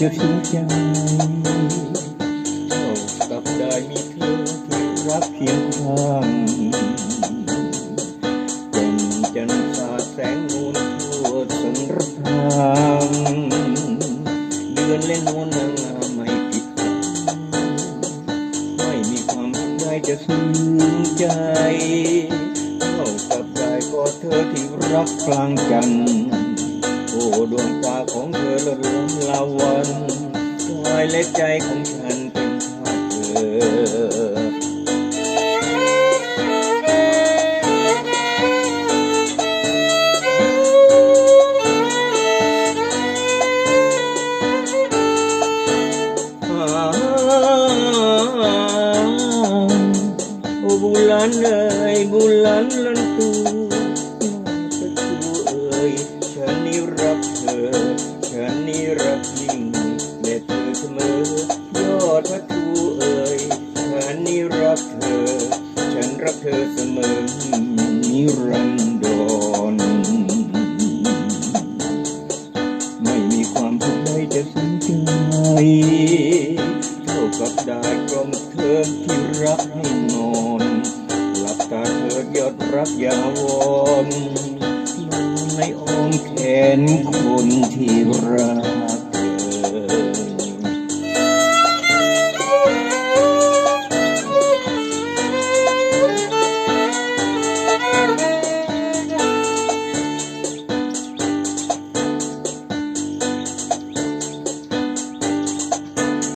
จะเสียใจเท่ากับได้มีเธอที่รักเพียงข้างเป็นจันทร์สาแสงนูนทั่วสมรทางเดือนเล่นนวลนางงามไม่ผิดหวังไม่มีความใดจะซึ้งใจเท่ากับได้กอดเธอที่รักกลางจันทร์ ดวงตาของเธอละล้มลาวันกายและใจของฉันเป็นภาพเธอบุลันเอ้ยบุลันลันตู ธอฉันนี่รักยิ่งแด่เธอเสมอยอดพระทูเอ้ยฉันนี่รักเธอ ฉันรักเธอเสมอนิรันดรไม่มีความทุกข์ใดจะสนใจเท่ากับได้กลมเธอที่รักให้นอนหลับตาเธอยอดรักยาวรนอนในอ้อ เป็นคนที่รัก